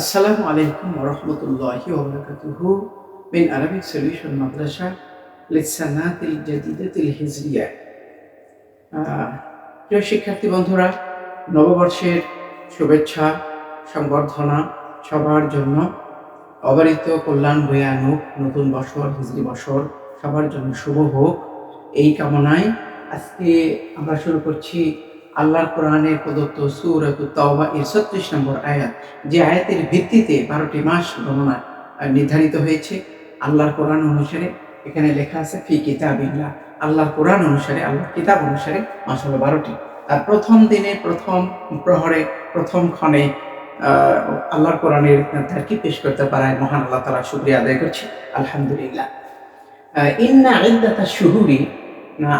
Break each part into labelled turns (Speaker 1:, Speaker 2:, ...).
Speaker 1: আসসালামু আলাইকুম ওরহমতুল্লাহি ওবরাকাতুহু মিন আরবিক সলিউশন মাদ্রাসা লিসানাতিল জাদিদাতিল হিজরিয়া। প্রিয় শিক্ষার্থী বন্ধুরা, নববর্ষের শুভেচ্ছা, সংবর্ধনা সবার জন্য। অবারিত কল্যাণ বয়ে আনুক নতুন বছর, হিজরি বছর, সবার জন্য শুভ হোক। এই কামনায় আজকে আমরা শুরু করছি আল্লাহর কোরআনের প্রদত্ত সুরাত তাওবা এর ছত্রিশ নম্বর আয়াত, যে আয়াতের ভিত্তিতে বারোটি মাস গণনা নির্ধারিত হয়েছে। আল্লাহর কোরআন অনুসারে এখানে লেখা আছে, ফি কিতাব কিতাবিল্লাহ। আল্লাহর কোরআন অনুসারে, আল্লাহর কিতাব অনুসারে মাস হলো বারোটি। আর প্রথম দিনে, প্রথম প্রহরে, প্রথম ক্ষণে আল্লাহর কোরআনের তারকি পেশ করতে পারায় মহান আল্লাহ তালা শুক্রিয়া আদায় করছি। আলহামদুলিল্লাহ। ইন্না ইদ্দাতা শুহুরি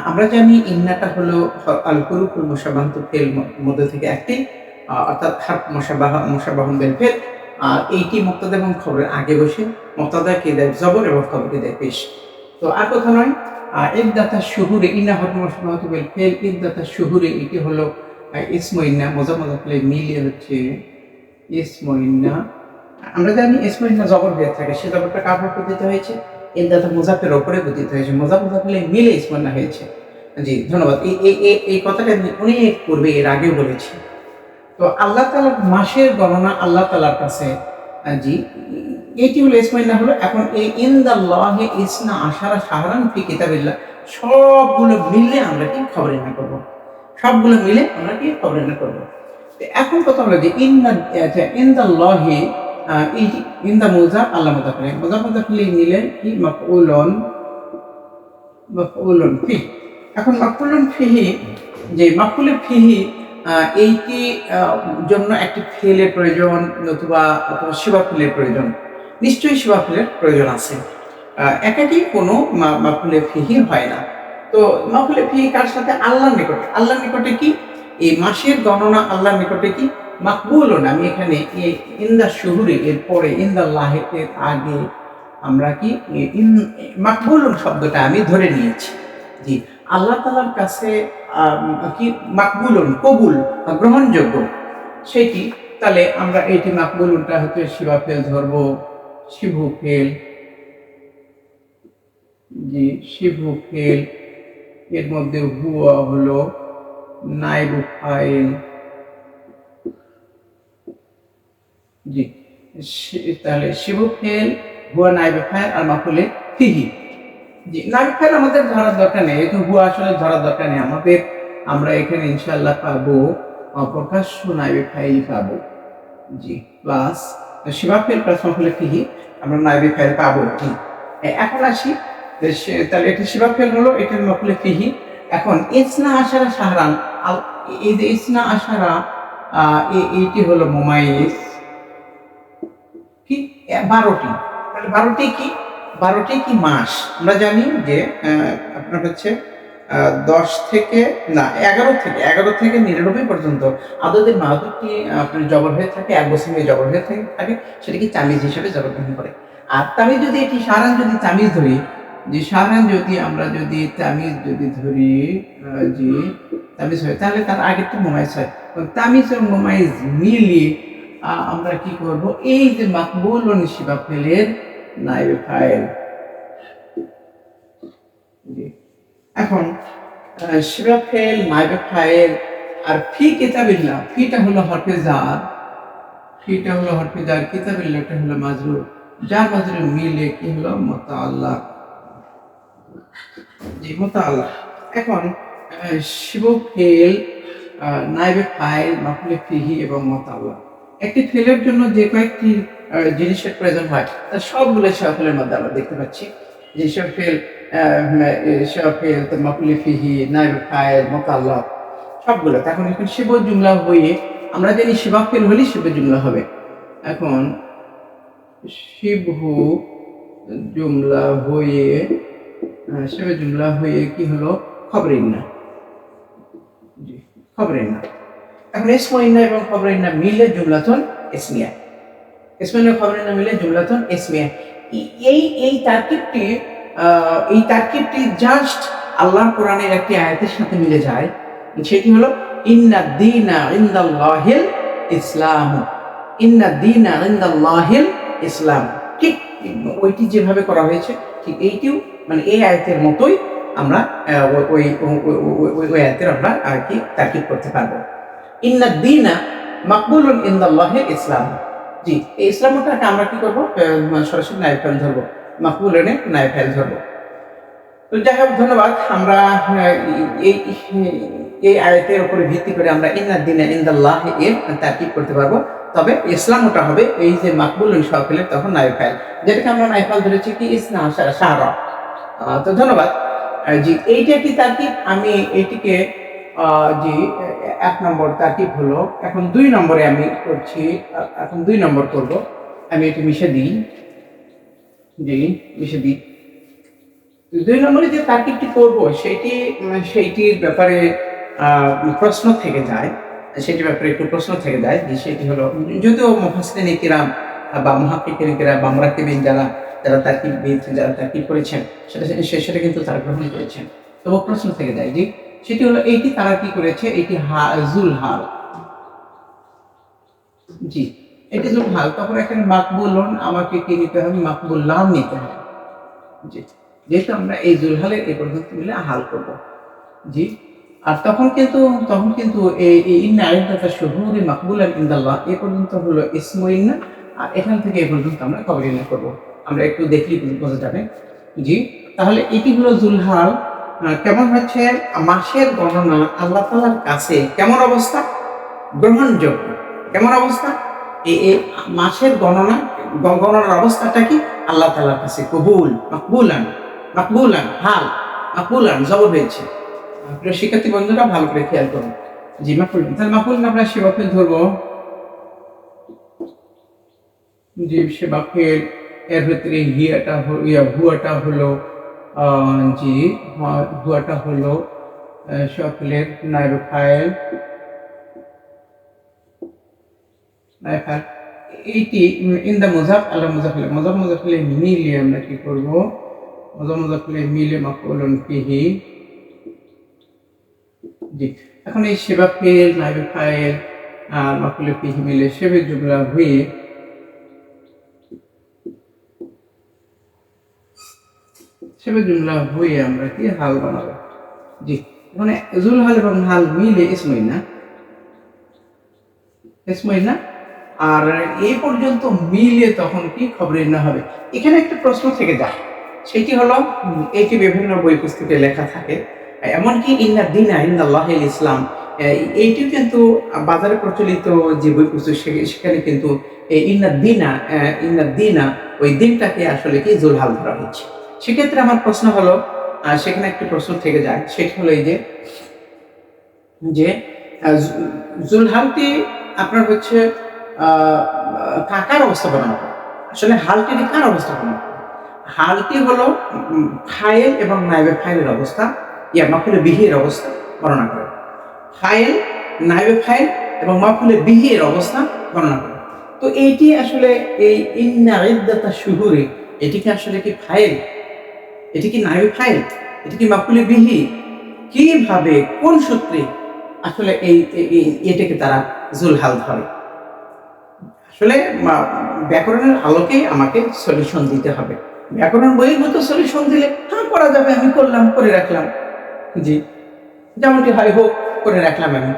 Speaker 1: আমরা জানি ইন্নাটা হলো আল হুরুফুল মুসাবান্ত ফেল মধ্যে থেকে একটি অর্থাৎ হার মশাবাহ মশাবাহন বেল ফেল। আর এইটি মুক্তাদা এবং খবরের আগে বসে। মুক্তাদাকে দেয় জবর এবং খবরকে দেয় পেশ। তো আর কথা নয় আহ, ইদ্দাতা শুহুরে ইন্না হর মশাবাহত বেল ফেল ইদ্দাতা শহুরে এটি হলো ইসমো ইন্না মজা মজা ফেলে মিলিয়ে হচ্ছে ইসমো ইন্না। আমরা জানি ইসমো ইন্না জবর হয়ে থাকে সে জবরটা কার উপর দিতে হয়েছে? ইন্দাতা মুজাফের ওপরে গঠিত হয়েছে। মুজাফ মুজাফিলে মিলে ইসমন্না হয়েছে। জি, ধন্যবাদ। এই এই কথাটা আমি অনেক পূর্বে এর আগেও বলেছি। তো আল্লাহ তালার মাসের গণনা আল্লাহ তালার কাছে জি এইটি হলো ইসমাইল্লা হলো, এখন এই ইন্দাল্লাহে ইসনা আশারা সাহারান ফি কিতাবিল্লাহ, সবগুলো মিলে আমরা কি খবরে না করব? সবগুলো মিলে আমরা কি খবরে না করব? এখন কথা হলো যে ইন্দা আচ্ছা ইন্দাল্লাহে ইন্দা মোজা আল্লাহ মোজাফিলে মোজা মোজাফিলে মিলে কি? মাফউলন মাফউলন ফি এখন মাফউলন ফিহি যে মাফউলে ফিহি আহ, জন্য একটি ফেলের প্রয়োজন নতুবা অথবা শিবা ফেলের প্রয়োজন? নিশ্চয়ই শিবা ফেলের প্রয়োজন আছে। একাকি কোনো মাফুলে ফিহি হয় না। তো মাফুলে ফিহি কার সাথে? আল্লাহর নিকটে। আল্লাহর নিকটে কি? এই মাসের গণনা আল্লাহর নিকটে কি? মাকবুলন আমি এখানে এই ইন্দা শুহুরে এর পরে ইন্দা লাহের আগে আমরা কি মাকবুলন শব্দটা আমি ধরে নিয়েছি। জি আল্লাহ তালার কাছে কি, মাকবুলন, কবুল গ্রহণযোগ্য, সেটি, তাহলে আমরা এইটি মাকবুলনটা হচ্ছে শিবা ফেল ধরবো, শিবু ফেল, জি, শিবু ফেল, এর মধ্যে হুয়া হলো, নাইবু ফাইল জি। তাহলে শিবু ফেল হুয়া নাইবে ফাইল আর মাকুলে ফিহি। জি নাইবে ফাইল আমাদের ধরার দরকার নেই। কিন্তু হুয়া আসলে ধরার দরকার নেই। আমাদের আমরা এখানে ইনশাল্লাহ পাবো আহ, প্রকাশ্য নাইবে ফাইল পাবো। জি প্লাস শিবা ফেল প্লাস মাকুলে ফিহি আমরা নাইবে ফাইল পাবো। জি এখন আসি। তাহলে এটা শিবা ফেল হলো এটার মাকুলে ফিহি। এখন ইসনা আশারা সাহারান এই যে ইসনা আশারা আহ, এ- এইটি হলো মোমাইজ কি? বারোটি। তাহলে বারোটি কি? বারোটি কি মাস? আমরা জানি যে আপনার হচ্ছে দশ থেকে, না, এগারো থেকে এগারো থেকে নিরানব্বই পর্যন্ত আদতের মাহাদুরটি আপনার জবর হয়ে থাকে, এক বছর হয়ে জবর হয়ে থাকে থাকে সেটা কি তামিজ হিসেবে জবর গ্রহণ করে। আর তামিজ যদি এটি সারান যদি তামিজ ধরি, যে সারান যদি আমরা যদি তামিজ যদি ধরি যে তামিজ হয়, তাহলে তার আগেরটা মোমাইজ হয়। তামিজ এবং মোমাইজ মিলিয়ে আমরা কি করব? এই যে মাকবুল ও নিশিবা ফেলের নাইবে ফাইল। এখন শিবা ফেল, নাইবে ফাইল, আর ফি কিতাবিল্লাহ ফিটা হলো হরফে হরফেজার। ফিটা হলো হরফেজার কিতাবিল্লাহটা হলো মাজরুর। যার মাজরুর মিলে কি হলো? মতা আল্লাহ জি মতা আল্লাহ এখন শিব ফেল নাইবে ফাইল, মাফুলে ফিহি এবং মতা আল্লাহ একটি ফেলের জন্য যে কয়েকটি জিনিসের প্রয়োজন হয় তার সবগুলো সেফেলের মধ্যে আমরা দেখতে পাচ্ছি। যে সেফেল সেফেল তো মাফুলে ফিহি নাইবে ফাইল মতা আল্লাহ সবগুলো। এখন এখন শিব জুমলা হয়ে আমরা জানি শিবা ফেল হলে শিব জুমলা হবে। এখন শিবহু জুমলা হয়ে শিব জুমলা হয়ে কি হলো? খবরের না। জি, খবরের না। এখন ইসমইন্না এবং খবরিন্না মিলে জুমলাতন ইসমিয়া ইসমিয়া খবরিন্না মিলে জুমলাতন ইসমিয়া এই- এই তারকিবটি এই তারকিবটি জাস্ট আল্লাহ কোরআনের একটি আয়াতের সাথে মিলে যায়। সেটি হলো? ইন্না দিনা ইন্দাল্লাহিল ইসলাম। ইন্না দিন আনন্দাল্লাহিল ইসলাম। ঠিক ওইটি যেভাবে করা হয়েছে, ঠিক এইটিও মানে এই আয়তের মতোই আমরা ওই- ওই আয়তের আমরা আর কি তাকিদ করতে পারব। ইন্না দিনা মাকবুলুন ইন্দাল্লাহিল ইসলাম। জি, এই ইসলামটাকে আমরা কি করব? সরাসরি নাইব ফেল ধরবো। মাকবুলনে নাইব ফেল ধরবো। তো যাই হোক, ধন্যবাদ। আমরা এই এই আয়াতের উপরে ভিত্তি করে আমরা ইন্নাদ দিনে ইন্দাল্লাহ এর তাকিব করতে পারব। তবে ইসলাম ওটা হবে এই যে মাকবুল সহকালে তখন নাইফাইল যেটাকে আমরা নাইফাল ধরেছি কি? ইসলাম সাহারা তো ধন্যবাদ। জি, এইটা কি তাকিব আমি এইটিকে জি এক নম্বর তাকিব হলো এখন দুই নম্বরে আমি করছি এখন দুই নম্বর করব। আমি এটি মিশে দিই। জি মিশে দিই। দুই নম্বরে যে তার্কিকটি করব সেটি উম, সেইটির ব্যাপারে প্রশ্ন থেকে যায়। সেটির ব্যাপারে একটু প্রশ্ন থেকে যায় যে সেটি হলো যদিও মুফাসিন কিরাম বা মহাকিকের কিরাম বা মুরাকিবিন যারা যারা তার্কিক বিদ যারা তার্কিক করেছেন সেটা সেটা কিন্তু তারা গ্রহণ করেছেন। তবু প্রশ্ন থেকে যায় যে সেটি হলো এইটি তারা কি করেছে? এটি হা, জুল হাল। জি এটি জুল হাল। তখন এখানে মাকবুলন, আমাকে কি নিতে হবে? মাকবুল লাম নিতে হবে। জি, যেহেতু আমরা এই জুলহালের এই পর্যন্ত মিলে হাল করব। জি, আর তখন কিন্তু তখন কিন্তু এই ইন্না আইনটা মাকবুল আল ইন্দাল্লাহ, এ পর্যন্ত হলো ইসমইন্না আর এখান থেকে এ পর্যন্ত আমরা কবরিনা করব। আমরা একটু দেখলি বোঝা যাবে। জি, তাহলে এটি হলো জুলহাল কেমন হচ্ছে? মাসের গণনা আল্লাহ তালার কাছে কেমন অবস্থা? গ্রহণযোগ্য। কেমন অবস্থা? এই মাসের গণনা গণনার অবস্থাটা কি? আল্লাহ তালার কাছে কবুল, মাকবুলান মাকবুলান, হাল, মাকবুলান জবর হয়েছে। প্রিয় শিক্ষার্থী বন্ধুরা, ভালো করে খেয়াল করুন। জি মাকুল তাহলে মাকুল আমরা সেবাফেল ধরবো? জি সেবাফেল এর ভিতরে হিয়াটা ইয়া ভুয়াটা হলো জি ভুয়াটা হলো সেবাফেলের নাইরো ফাইল নাইফার এইটি ইন দ্য মুজাফ আল্লাহ মুজাফিলে মুজাফ মুজাফিলে মিলে আমরা কি করব? মুজাফ মুজাফিলে মিলে মাকুলন ফিহি। জি, এখন এই সেবা ফেল নাইবে ফাইল আর মাকুলে ফিহি মিলে সেবে জুমলা হয়ে সেবে জুমলা হয়ে আমরা কি হাল বানাবো? জি মানে জুল হাল এবং হাল মিলে ইসমই না। ইসমই না। আর এই পর্যন্ত মিলে তখন কি খবরের না হবে? এখানে একটা প্রশ্ন থেকে যায়। সেটি হলো এটি বিভিন্ন বই পুস্তকে লেখা থাকে। এমনকি ইন্না দিন ইন্দাল্লাহ ইসলাম এই- এইটিও কিন্তু বাজারে প্রচলিত যে বই পুস্তক সেখানে কিন্তু ইন্না দিনা ইন্না দিনা, ওই দিনটাকে আসলে কি জুলহাল ধরা হচ্ছে সেক্ষেত্রে আমার প্রশ্ন হলো সেখানে একটি প্রশ্ন থেকে যায় সেটি হলো এই যে যে জুলহালটি আপনার হচ্ছে কাকার অবস্থাপনা আসলে হালটি কার অবস্থাপনা হালটি হলো ফাইল এবং নাইবে ফাইলের অবস্থা, ইয়া মাফুলে বিহির অবস্থা বর্ণনা করে। ফাইল, নাইবে ফাইল এবং মাফুলে বিহির অবস্থা বর্ণনা করে। তো এইটি আসলে এই ইন্না শুহুরে, এটিকে আসলে কি ফাইল এটি কি নাইবে ফাইল এটি কি মাফুলে বিহি কীভাবে? কোন সূত্রে? আসলে এই এটাকে তারা জুলহাল ধরে। আসলে ব্যাকরণের আলোকেই আমাকে সলিউশন দিতে হবে। ব্যাকরণ বহির্ভূত সলিউশন দিলে হ্যাঁ করা যাবে, আমি করলাম, করে রাখলাম। জি। যেমনটি হয়, হোক, করে রাখলাম আমি।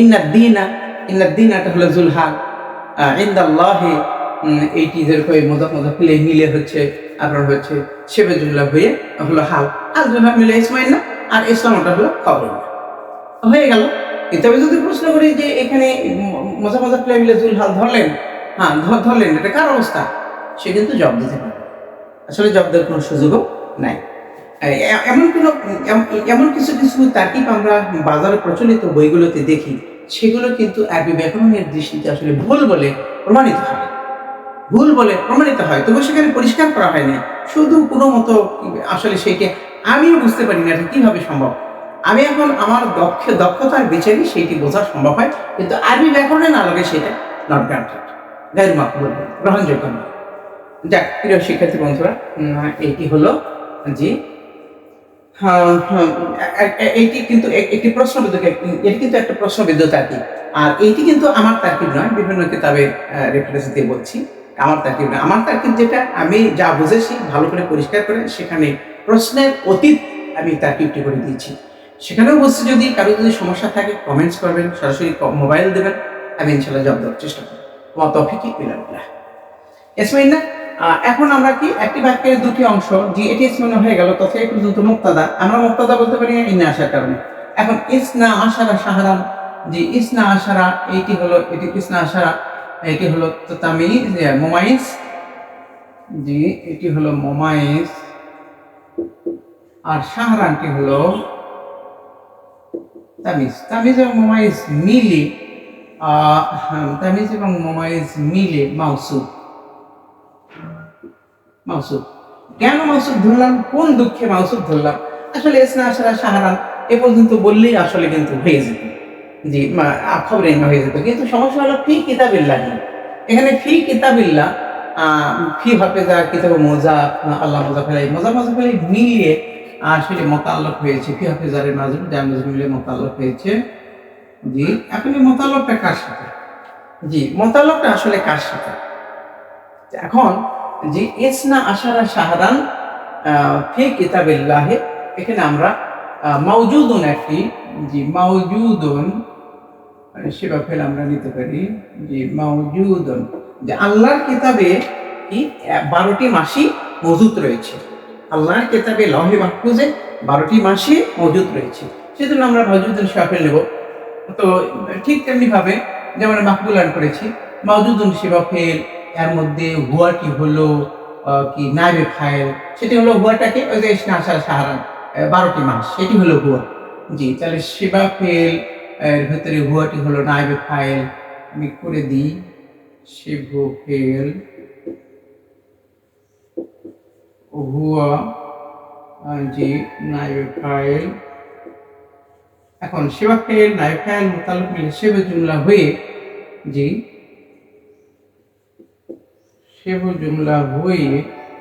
Speaker 1: ইন্না দিনা ইন্না দিনাটা হলো জুলহাল। ইন্দাল্লাহে এইটি যেরকম এই মজা মজা ফেলে মিলে হচ্ছে আপনার হচ্ছে সেবে জুমলা হয়ে হলো হাল। হাল জুমলা মিলে ইসমাইল না, আর ইসলামটা হলো খবর হয়ে গেল। তবে যদি প্রশ্ন করি যে এখানে মজা মজা ফেলে মিলে জুল হাল ধরলেন? হ্যাঁ ধরলেন। এটা কার অবস্থা? সে কিন্তু জব দিতে পারে। আসলে জব দেওয়ার কোনো সুযোগও নাই। এমন কোনো এমন কিছু কিছু তার্কিক আমরা বাজারে প্রচলিত বইগুলোতে দেখি। সেগুলো কিন্তু আরবি ব্যাকরণের দৃষ্টিতে আসলে ভুল বলে প্রমাণিত হয়। ভুল বলে প্রমাণিত হয়। তবু সেখানে পরিষ্কার করা হয়নি। শুধু কোনো মতো আসলে সেইটা আমিও বুঝতে পারি না এটা কীভাবে সম্ভব। আমি এখন আমার দক্ষ দক্ষতার বিচারই সেইটি বোঝা সম্ভব হয়। কিন্তু আরবি ব্যাকরণের আলোকে সেটা নট গ্রান্টেড গাইর মাকবুল গ্রহণযোগ্য নয়। যাক প্রিয় শিক্ষার্থী বন্ধুরা এইটি হলো যে হ্যাঁ, হ্যাঁ, এ- এ- এইটি কিন্তু এক- একটি প্রশ্নবিদ্ধ এটি কিন্তু একটা প্রশ্নবিদ্ধ তার্কিক আর এইটি কিন্তু আমার তার্কিব নয় বিভিন্ন কিতাবে রেফারেন্স দিয়ে বলছি। আমার তার্কিব নয় আমার তার্কিব যেটা, আমি যা বুঝেছি, ভালো করে পরিষ্কার করে সেখানে প্রশ্নের অতীত আমি তার্কিবটি করে দিয়েছি। সেখানেও বলছি, যদি কারও যদি সমস্যা থাকে কমেন্টস করবেন, সরাসরি মোবাইল দেবেন, আমি ইনশাল্লাহ জবাব দেওয়ার চেষ্টা করব। তোমার তফিকি ইলাল্লাহ এসমাইন না এখন আমরা কি একটি বাক্যের দুটি অংশ যে এটি ইসমাইন হয়ে গেল তথা একটু দ্রুত মুক্তাদা। আমরা মুক্তাদা বলতে পারি না ইন্না আসার কারণে। এখন, ইসনা আশারা সাহারা যে ইসনা আশারা, এইটি হলো, এটি ইসনা আশারা। এটি হলো তো তামি মোমাইস জি, এটি হলো মোমাইস আর শাহরানটি হলো তামিজ। তামিজ এবং মোমাইজ মিলে তামিজ এবং মোমাইজ মিলে মাউসুফ। মাউসুফ। কেন মাউসুফ ধরলাম? কোন দুঃখে মাউসুফ ধরলাম? আসলে এসনা আসারা সাহারান এ পর্যন্ত বললেই আসলে কিন্তু হয়ে যেত জি খবরে হয়ে যেত কিন্তু সমস্যা হলো ফি কিতাবিল্লাহ। এখানে ফি কিতাবিল্লাহ ফি হাফেজা কিতাব মোজা আল্লাহ মোজা ফেলাই মোজা ফেলাই মিলিয়ে আসলে মোতাল্লক হয়েছে। ফি হাফেজারের নাজরুল জাম মিলে মোতাল্লক হয়েছে। জি, এখন এই মোতাল্লকটা কার সাথে? জি, মোতাল্লকটা আসলে কার সাথে? এখন, জি, ইসনা আশারা শাহরান ফি কিতাবিল্লাহে, এখানে আমরা মাউজুদুন একটি জি, মাউজুদুন সেবা ফেল আমরা নিতে পারি যে মাউজুদুন, যে আল্লাহর কিতাবে কি বারোটি মাসই মজুদ রয়েছে। আল্লাহর কিতাবে লহে মাহফুজে বারোটি মাসই মজুদ রয়েছে। সেজন্য আমরা মাউজুদুন সেবা ফেল নেব। তো ঠিক তেমনি ভাবে যেমন মাকবুলান করেছি মাউজুদুন সেবা ফেল এর মধ্যে হুয়াটি হলো কি নাইবে ফাইল সেটি হলো হুয়াটাকে, ওই যে সাহারান বারোটি মাস, সেটি হলো হুয়া। জি, তাহলে সেবা ফেল এর ভেতরে হুয়াটি হলো নাইবে ফাইল। আমি করে দিই। শিভু ফেল। হুয়া আহ, জি নাইবে ফাইল। এখন সেবা ফেল নাইবে ফাইল মোতালক মিলে সেবা জুমলা হয়ে জি সেব জুমলা হয়ে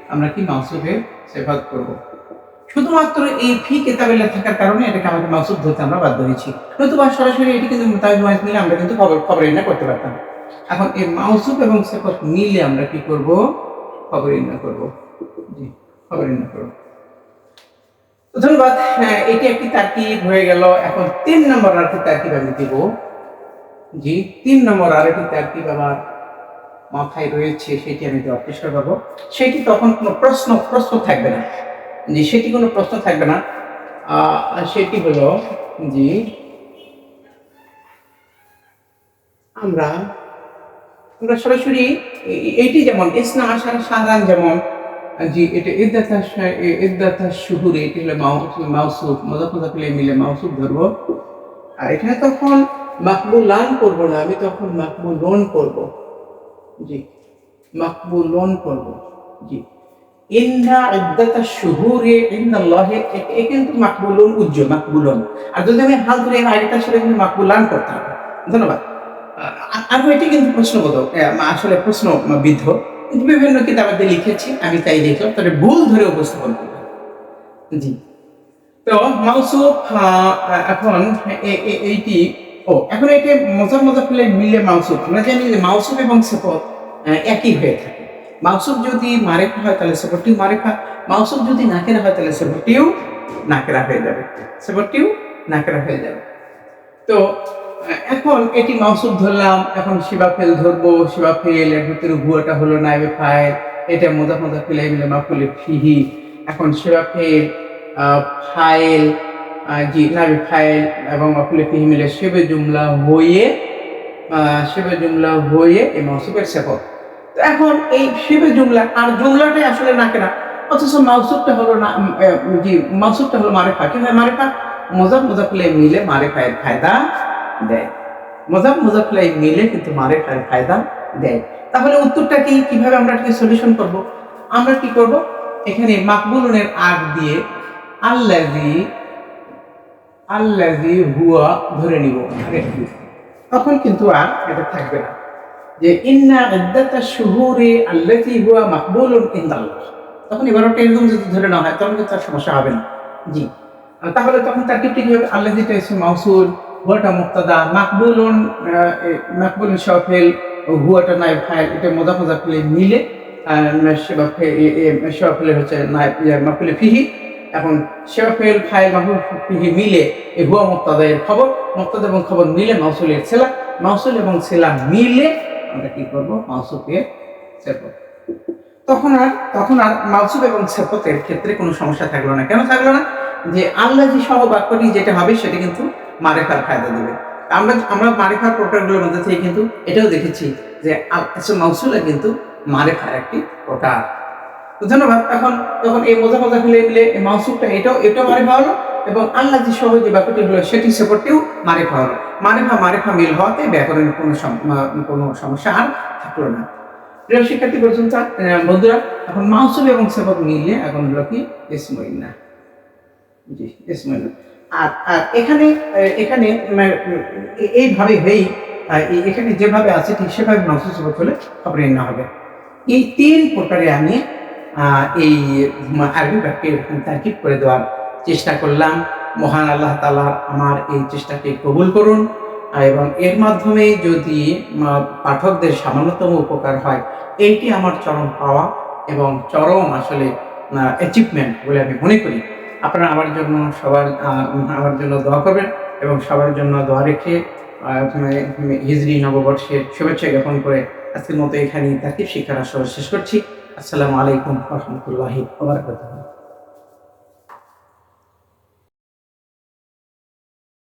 Speaker 1: আমরা কি মাউসুফের সেফাত করব? শুধুমাত্র এই ফি কেতাবেলা থাকার কারণে এটাকে আমাদের মাউসুফ ধরতে আমরা বাধ্য হয়েছি। নতুবা সরাসরি এটি কিন্তু মোতাবেক মাইজ মিলে আমরা কিন্তু খবর খবর না করতে পারতাম। এখন এই মাউসুফ এবং সেফত মিলে আমরা কি করব? খবর না করব। জি খবর না করব। ধন্যবাদ। হ্যাঁ, এটি একটি তার্কিব হয়ে গেল। এখন তিন নম্বর আর একটি তার্কিব আমি দিব। জি তিন নম্বর আর একটি তার্কিব আমার মাথায় রয়েছে। সেটি আমি দেওয়ার চেষ্টা করব। সেটি তখন কোনো প্রশ্ন প্রশ্ন থাকবে না। জি সেটি কোনো প্রশ্ন থাকবে না। সেটি হলো জি আমরা আমরা সরাসরি এইটি যেমন, ইসনা আশার সাহারান যেমন জি এটা ইদ্দাতা ইদ্দাতা শুহুরে, এটি হলো মাউ- মাউসুফ মজাক মজাক মিলে মাউসুফ ধরবো আর এখানে তখন মাকবুলান করব না, আমি তখন মাকবুলন করব। জি, মাকবুলন করব। জি। শুহুরে আর যদি করতে হবে। কিন্তু আসলে প্রশ্ন বিভিন্ন কিতাবাতে লিখেছি আমি তাই দেখলাম তবে ভুল ধরে উপস্থাপন করলাম জি। তো মাউসুফ এখন এইটি ও এখন এটি মজার মজা ফেলে মিলে মাউসুফ। আমরা জানি যে মাউসুফ এবং আহ, একই হয়ে থাকে। মাউসুফ যদি মারেফা হয় তাহলে সেপটিও মারেফা মাউসুফ যদি নাকেরা হয় তাহলে সেপটিও নাকেরা হয়ে যাবে। সেপটিও নাকেরা হয়ে যাবে। তো এখন এটি মাউসুফ ধরলাম এখন শিবা ফেল ধরবো। শিবা ফেল এর ভিতরে হুয়াটা হলো নাইবে ফাইল। এটা মোজা মোজা ফেলে মিলে মাফুলে ফিহি। এখন শিবা ফেল আহ, ফাইল জি নাইবে ফাইল এবং মাফুলে ফিহি মিলে সেবে জুমলা হয়ে সেবে জুমলা হয়ে এই মাউসুফের সেপত এখন এই শিবে জুমলা, আর জুমলাটাই আসলে না কেনা। অথচ মাউসুফটা হলো না জি মাউসুফটা হলো মারেফা। কি হয় মারেফা? মজাক মুজাফলে মিলে মারেফায়ের ফায়দা দেয়। মজাক মুজাফলে মিলে কিন্তু মারেফায়ের ফায়দা দেয়। তাহলে উত্তরটা কি? কীভাবে আমরা এটাকে সলিউশন করব? আমরা কি করব? এখানে মাকবুলনের আগ দিয়ে আল্লাজি আল্লাজি হুয়া ধরে নিব। তখন কিন্তু আর এটা থাকবে না। যে, ইন্না ইদ্দাতা শুহুরে আল্লাতি হুয়া মাকবুলুন ইনদাল্লাহ। তখন এবারটা এরকম যদি ধরে না হয়, তখন আর সমস্যা হবে না। জি। তাহলে তখন তার কি হবে? আল্লাহ যেটা এসে মাউসুল, হুয়াটা মুক্তাদা, মাকবুলুন সফেল ও হুয়াটা নাইব ফাইল এটা মোজা মোজা ফেলে মিলে সেবা সেবা ফেলে হচ্ছে নাইব মাকবুলে ফিহি। এখন সেবা ফেল ফাইল মাহবুল ফিহি মিলে এই হুয়া মুক্তাদা এর খবর, মুক্তাদা এবং খবর মিলে মাউসুলের ছেলা মাউসুল এবং ছেলা মিলে আমরা কি করব? মাউসুফকে ছেড়ব। তখন আর তখন আর মাউসুফ এবং সেপতের ক্ষেত্রে কোনো সমস্যা থাকল না। কেন থাকল না? যে আল্লাহ যে সহ বাক্যটি যেটা হবে, সেটা কিন্তু মারে মারেফার ফায়দা দেবে। আমরা আমরা মারেফার প্রোটারগুলোর মধ্যে থেকে কিন্তু এটাও দেখেছি যে মাউসুলা কিন্তু মারে মারেফার একটি প্রোটার তো ধন্যবাদ। এখন, তখন এই মজা মজা ফেলে এই মাউসুফটা এটাও এটাও মারেফা হলো। এবং আল্লাহ যে সহ যে ব্যাপারটি হলো সেটি সেপটটিও মারেফা হলো মারেফা মারেফা মিল হওয়াতে ব্যাকরণের কোনো কোনো সমস্যা আর থাকল না। প্রিয় শিক্ষার্থী পর্যন্ত বন্ধুরা, এখন মাউসুফ এবং সেপট মিলিয়ে এখন হলো কি? ইসমইন্না জি ইসমইন্না আর আর এখানে এখানে এইভাবে হয়েই এখানে যেভাবে আছে ঠিক সেভাবে মাউসুফ সেপট হলে খবর না হবে। এই তিন প্রকারে আমি এই আরবি বাক্যের তার্কিব করে দেওয়ার চেষ্টা করলাম। মহান আল্লাহ তালা আমার এই চেষ্টাকে কবুল করুন। এবং এর মাধ্যমে যদি পাঠকদের সামান্যতম উপকার হয়, এইটি আমার চরম পাওয়া এবং চরম আসলে অ্যাচিভমেন্ট বলে আমি মনে করি। আপনারা আমার জন্য সবার আমার জন্য দোয়া করবেন এবং সবার জন্য দোয়া রেখে হিজরি নববর্ষের শুভেচ্ছা জ্ঞাপন করে আজকের মতো এখানেই তাকে শিক্ষার আসর শেষ করছি। আসসালামু আলাইকুম রহমতুল্লাহি ওবরাকাতুহু